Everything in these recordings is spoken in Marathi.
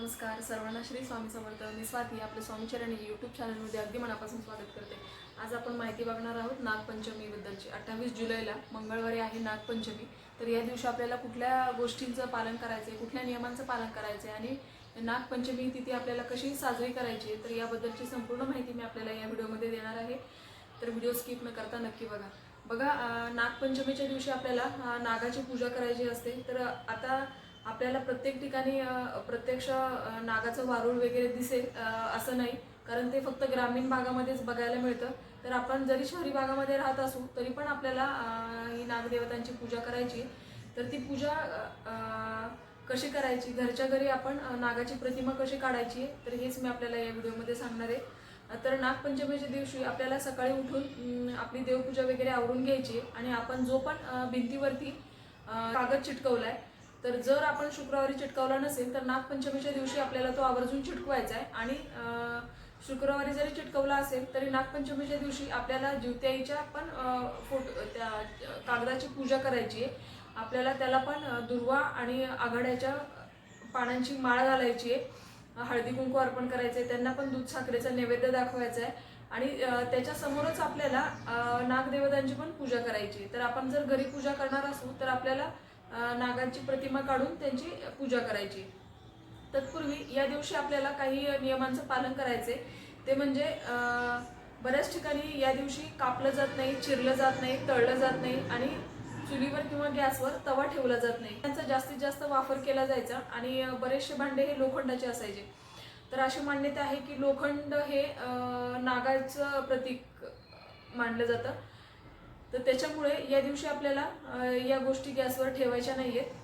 नमस्कार. सर्वांना श्री स्वामी समर्थ. मी स्वाती आपल्या स्वामीचरणी यूट्यूब चॅनलमध्ये अगदी मनापासून स्वागत करते. आज आपण माहिती बघणार आहोत नागपंचमीबद्दलची अठ्ठावीस जुलैला मंगळवारी आहे नागपंचमी. तर या दिवशी आपल्याला कुठल्या गोष्टींचं पालन करायचं आहे कुठल्या नियमांचं पालन करायचं आहे आणि नागपंचमी तिथी आपल्याला कशी साजरी करायची आहे तर याबद्दलची संपूर्ण माहिती मी आपल्याला या व्हिडिओमध्ये देणार आहे. तर व्हिडिओ स्किप न करता नक्की बघा. बघा नागपंचमीच्या दिवशी आपल्याला नागाची पूजा करायची असते. तर आता आपल्याला प्रत्येक ठिकाणी प्रत्यक्ष नागाचं वारूळ वगैरे दिसेल असं नाही. कारण ते फक्त ग्रामीण भागामध्येच बघायला मिळतं. तर आपण जरी शहरी भागामध्ये राहत असू तरी पण आपल्याला ही नागदेवतांची पूजा करायची. तर ती पूजा कशी करायची? घरच्या घरी आपण नागाची प्रतिमा कशी काढायची? तर हेच मी आपल्याला या व्हिडिओमध्ये सांगणार आहे. तर नागपंचमीच्या दिवशी आपल्याला सकाळी उठून आपली देवपूजा वगैरे आवरून घ्यायची. आणि आपण जो पण भिंतीवरती कागद चिटकवला आहे तर जर आपण शुक्रवारी चिटकवला नसेल तर नागपंचमीच्या दिवशी आपल्याला तो आवर्जून चिटकवायचा आहे. आणि शुक्रवारी जरी चिटकवला असेल तरी नागपंचमीच्या दिवशी आपल्याला ज्योत्याईच्या पण फोटो त्या कागदाची पूजा करायची आहे. आपल्याला त्याला पण दुर्वा आणि आघाड्याच्या पानांची माळ घालायची आहे. हळदी कुंकू अर्पण आहे. त्यांना पण दूध साखरेचा नैवेद्य दाखवायचा आहे. आणि त्याच्यासमोरच आपल्याला नागदेवतांची पण पूजा करायची आहे. तर आपण जर घरी पूजा करणार असू तर आपल्याला नागांची प्रतिमा काढून त्यांची पूजा करायची. तत्पूर्वी या दिवशी आपल्याला काही नियमांचं पालन करायचे ते म्हणजे बऱ्याच ठिकाणी या दिवशी कापलं जात नाही चिरलं जात नाही तळलं जात नाही आणि चुलीवर किंवा गॅसवर तवा ठेवला जात नाही. त्यांचा जास्तीत जास्त वापर केला जायचा आणि बरेचसे भांडे हे लोखंडाचे असायचे. तर अशी मान्यता आहे की लोखंड हे नागाचं प्रतीक मानलं जातं. तर त्याच्यामुळे या दिवशी आपल्याला या गोष्टी गॅसवर ठेवायच्या नाही आहेत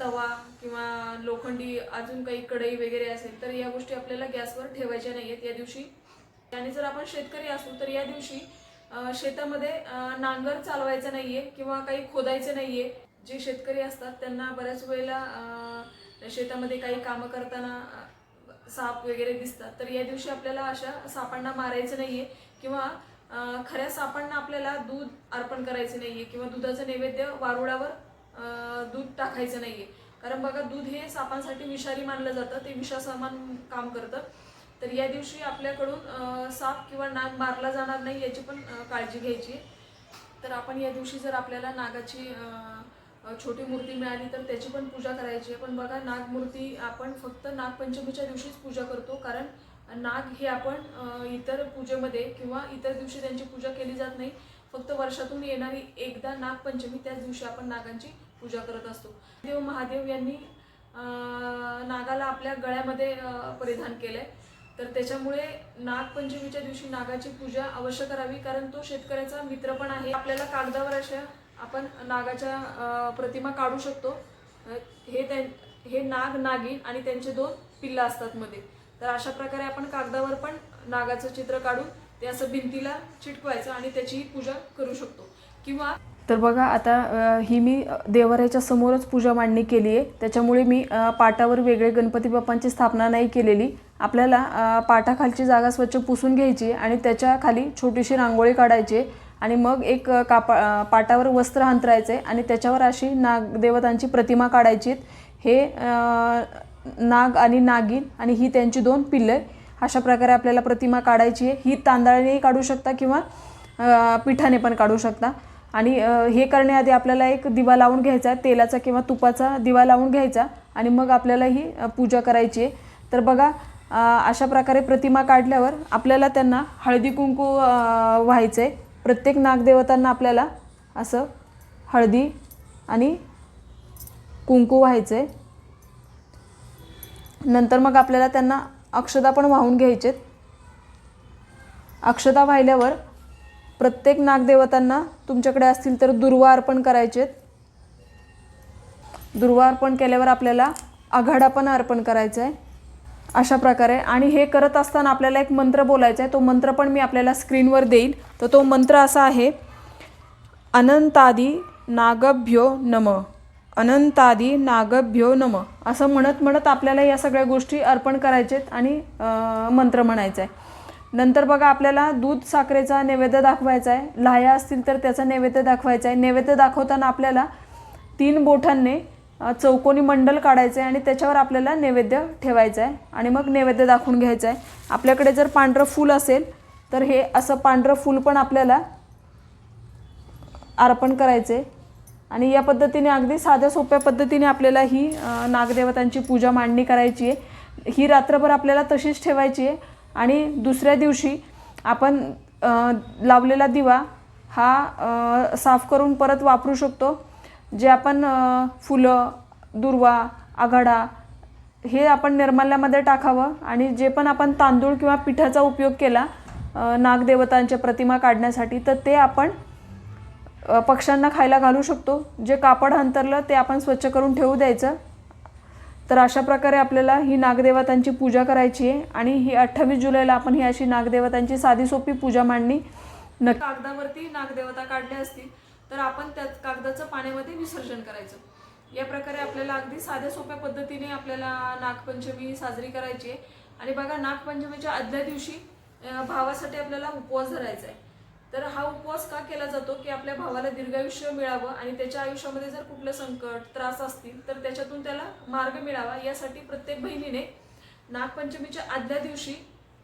तवा किंवा लोखंडी अजून काही कढई वगैरे असेल तर या गोष्टी आपल्याला गॅसवर ठेवायच्या नाही आहेत या दिवशी. आणि जर आपण शेतकरी असू तर या दिवशी शेतामध्ये नांगर चालवायचं नाहीये किंवा काही खोदायचं नाहीये. जे शेतकरी असतात त्यांना बऱ्याच वेळेला शेतामध्ये काही कामं करताना साप वगैरे दिसतात. तर या दिवशी आपल्याला अशा सापांना मारायचं नाहीये किंवा खऱ्या सापांना आपल्याला दूध अर्पण करायचं नाहीये किंवा दुधाचं नैवेद्य वारुळावर दूध टाकायचं नाहीये. कारण बघा दूध हे सापांसाठी विषारी मानलं जातं ते विषासमान काम करतं. तर या दिवशी आपल्याकडून साप किंवा नाग मारला जाणार नाही याची पण काळजी घ्यायची. तर आपण या दिवशी जर आपल्याला नागाची छोटी मूर्ती मिळाली तर त्याची पण पूजा करायची आहे. पण बघा नागमूर्ती आपण फक्त नागपंचमीच्या दिवशीच पूजा करतो. कारण नाग हे आपण इतर पूजेमध्ये किंवा इतर दिवशी त्यांची पूजा केली जात नाही. फक्त वर्षातून येणारी एकदा नागपंचमी त्याच दिवशी आपण नागांची पूजा करत असतो. देव महादेव यांनी नागाला आपल्या गळ्यामध्ये परिधान केलंय. तर त्याच्यामुळे नागपंचमीच्या दिवशी नागाची पूजा अवश्य करावी कारण तो शेतकऱ्याचा मित्र पण आहे. आपल्याला कागदावर अशा आपण नागाच्या प्रतिमा काढू शकतो. हे त्यां हे नाग नागिन आणि त्यांचे दोन पिल्ला असतात मध्ये. तर अशा प्रकारे आपण कागदावर पण नागाचं चित्र काढून ते असं भिंतीला चिटकवायचं आणि त्याची पूजा करू शकतो. किंवा तर बघा आता ही मी देवऱ्याच्या देवाऱ्याच्या समोरच पूजा मांडणी केली आहे. त्याच्यामुळे मी पाटावर वेगळे गणपती बाप्पांची स्थापना नाही केलेली. आपल्याला पाटाखालची जागा स्वच्छ पुसून घ्यायची आणि त्याच्याखाली छोटीशी रांगोळी काढायची आणि मग एक कापा पाटावर वस्त्र अंतरायचे आणि त्याच्यावर अशी नागदेवतांची प्रतिमा काढायची हे नाग आणि नागिन आणि ही त्यांची दोन पिल्लं अशा प्रकारे आपल्याला प्रतिमा काढायची आहे. ही तांदळानेही काढू शकता किंवा पिठाने पण काढू शकता. आणि हे करण्याआधी आपल्याला एक दिवा लावून घ्यायचा तेलाचा किंवा तुपाचा दिवा लावून घ्यायचा. आणि मग आपल्याला ही पूजा करायची आहे. तर बघा अशा प्रकारे प्रतिमा काढल्यावर आपल्याला त्यांना हळदी कुंकू व्हायचं आहे प्रत्येक नागदेवतांना आपल्याला असं हळदी आणि कुंकू व्हायचं आहे नंतर मग आपल्याला त्यांना अक्षदा पण वाहून घ्यायचेत. अक्षदा वाहिल्यावर प्रत्येक नागदेवतांना तुमच्याकडे असतील तर दुर्वा अर्पण करायचेत. दुर्वा अर्पण केल्यावर आपल्याला आघाडा पण अर्पण करायचा आहे अशा प्रकारे. आणि हे करत असताना आपल्याला एक मंत्र बोलायचा आहे तो मंत्र पण मी आपल्याला स्क्रीनवर देईल. तर तो मंत्र असा आहे अनंतादी नागभ्यो नम. अनंतादी नागभ्यो नम असं म्हणत म्हणत आपल्याला या सगळ्या गोष्टी अर्पण करायचेत आणि मंत्र म्हणायचा आहे नंतर बघा आपल्याला दूध साखरेचा नैवेद्य दाखवायचा आहे लाह्या असतील तर त्याचा नैवेद्य दाखवायचा आहे नैवेद्य दाखवताना आपल्याला तीन बोटांनी चौकोनी मंडल काढायचं आहे आणि त्याच्यावर आपल्याला नैवेद्य ठेवायचं आहे आणि मग नैवेद्य दाखवून घ्यायचं आहे आपल्याकडे जर पांढरं फूल असेल तर हे असं पांढरं फूल पण आपल्याला अर्पण करायचे आणि या पद्धतीने अगदी साध्या सोप्या पद्धतीने आपल्याला ही नागदेवतांची पूजा मांडणी करायची आहे. ही रात्रभर आपल्याला तशीच ठेवायची आहे. आणि दुसऱ्या दिवशी आपण लावलेला दिवा हा साफ करून परत वापरू शकतो. जे आपण फुलं दुर्वा आघाडा हे आपण निर्माल्यामध्ये टाकावं आणि जे पण आपण तांदूळ किंवा पिठाचा उपयोग केला नागदेवतांच्या प्रतिमा काढण्यासाठी तर ते आपण पक्ष्यांना खायला घालू शकतो. जे कापड अंतरलं ते आपण स्वच्छ करून ठेवू द्यायचं. तर अशा प्रकारे आपल्याला ही नागदेवतांची पूजा करायची आहे आणि ही अठ्ठावीस जुलैला आपण ही अशी नागदेवतांची साधी सोपी पूजा मांडणी न कागदावरती नागदेवता काढल्या असतील तर आपण त्या कागदाचं पाण्यामध्ये विसर्जन करायचं. या प्रकारे आपल्याला अगदी साध्या सोप्या पद्धतीने आपल्याला नागपंचमी साजरी करायची आहे. आणि बघा नागपंचमीच्या आदल्या दिवशी भावासाठी आपल्याला उपवास धरायचा आहे. तर हा उपवास का केला जातो की आपल्या भावाला दीर्घायुष्य मिळावं आणि त्याच्या आयुष्यामध्ये जर कुठलं संकट त्रास असतील तर त्याच्यातून त्याला मार्ग मिळावा यासाठी प्रत्येक बहिणीने नागपंचमीच्या आदल्या दिवशी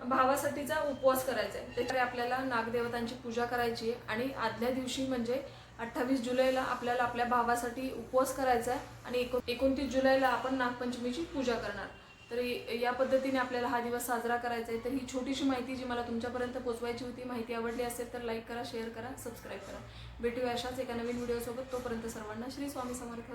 भावासाठीचा उपवास करायचा आहे. त्याच्यामुळे आपल्याला नागदेवतांची पूजा करायची आहे आणि आदल्या दिवशी म्हणजे अठ्ठावीस जुलैला आपल्याला आपल्या भावासाठी उपवास करायचा आहे आणि एकोणतीस जुलैला आपण नागपंचमीची पूजा करणार. तर या पद्धतीने आपल्याला हा दिवस साजरा करायचा आहे. तर ही छोटीशी माहिती जी मला तुमच्यापर्यंत पोहोचवायची होती माहिती आवडली असेल तर लाईक करा शेअर करा सबस्क्राईब करा. भेटूया अशाच एका नवीन व्हिडिओसोबत तोपर्यंत सर्वांना श्री स्वामी समर्थ.